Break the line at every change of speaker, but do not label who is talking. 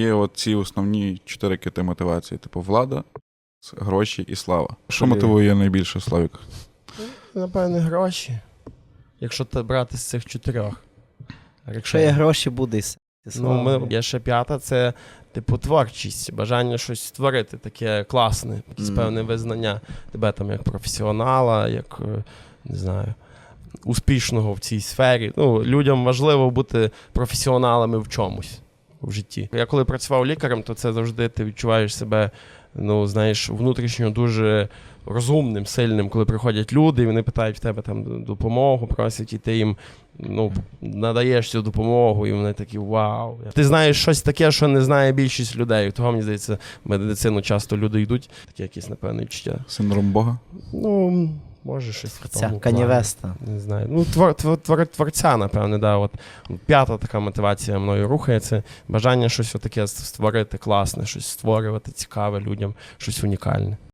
Є от ці основні чотири кити мотивації: типу влада, гроші і слава. Що
Блін.
мотивує найбільше Славік?
Напевне, гроші. Якщо те брати з цих чотирьох. А
Якщо є гроші, буде і.
Ну, ми, є ще п'ята, це типу творчість, бажання щось створити, таке класне, якесь
Мгм.
певне визнання тебе там як професіонала, як е, не знаю, успішного в цій сфері. Ну, людям важливо бути професіоналами в чомусь в житті. Я коли працював лікарем, то це завжди ти відчуваєш себе, ну, знаєш, внутрішньо дуже розумним, сильним, коли приходять люди, і вони питають в тебе там допомогу, просять, і ти їм ну, надаєш цю допомогу, і вони такі вау. Ти знаєш щось таке, що не знає більшість людей. Того мені здається, в медицину часто люди йдуть, таке якісь, напевно, відчуття.
Синдром Бога?
Ну, може, щось в тому
канівеста.
Не знаю. Ну, твор, твор, твор, творця, напевне, да. От п'ята така мотивація мною рухається. Бажання щось таке створити класне, щось створювати цікаве людям, щось унікальне.